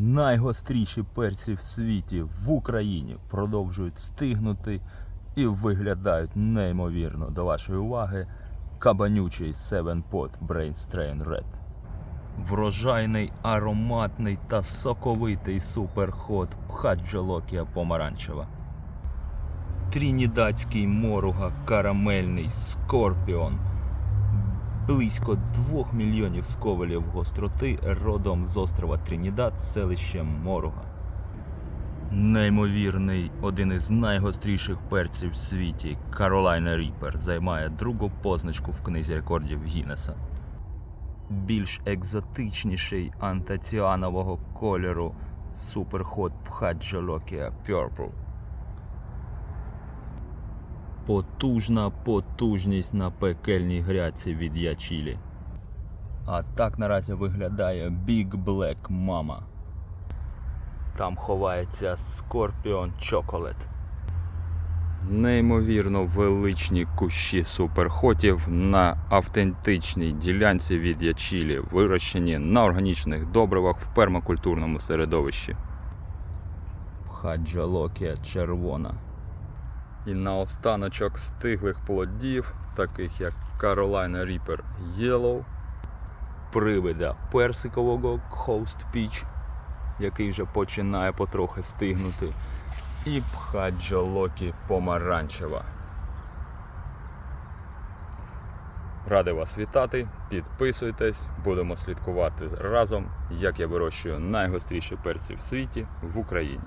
Найгостріші перці в світі в Україні продовжують стигнути і виглядають неймовірно. До вашої уваги кабанючий Seven Pot Brain Strain Red. Врожайний, ароматний та соковитий суперход Пхаджолокія помаранчева. Трінідадський моруга карамельний Скорпіон. Близько 2 мільйонів сковелів гостроти родом з острова Тринідад селище Моруга. Неймовірний, один із найгостріших перців в світі Carolina Reaper займає другу позначку в книзі рекордів Гіннеса. Більш екзотичніший антаціанового кольору суперход Пхаджолокія Purple. Потужна потужність на пекельній грядці від Ячілі. А так наразі виглядає Big Black Mama. Там ховається Scorpion Chocolate. Неймовірно величні кущі суперхотів на автентичній ділянці від Ячілі, вирощені на органічних добривах в пермакультурному середовищі. Хаджалокія червона. І наостаночок стиглих плодів, таких як Carolina Reaper Yellow, привида персикового Coast Peach, який вже починає потрохи стигнути, і Пхаджолокі помаранчева. Радий вас вітати, підписуйтесь, будемо слідкувати разом, як я вирощую найгостріші перці в світі в Україні.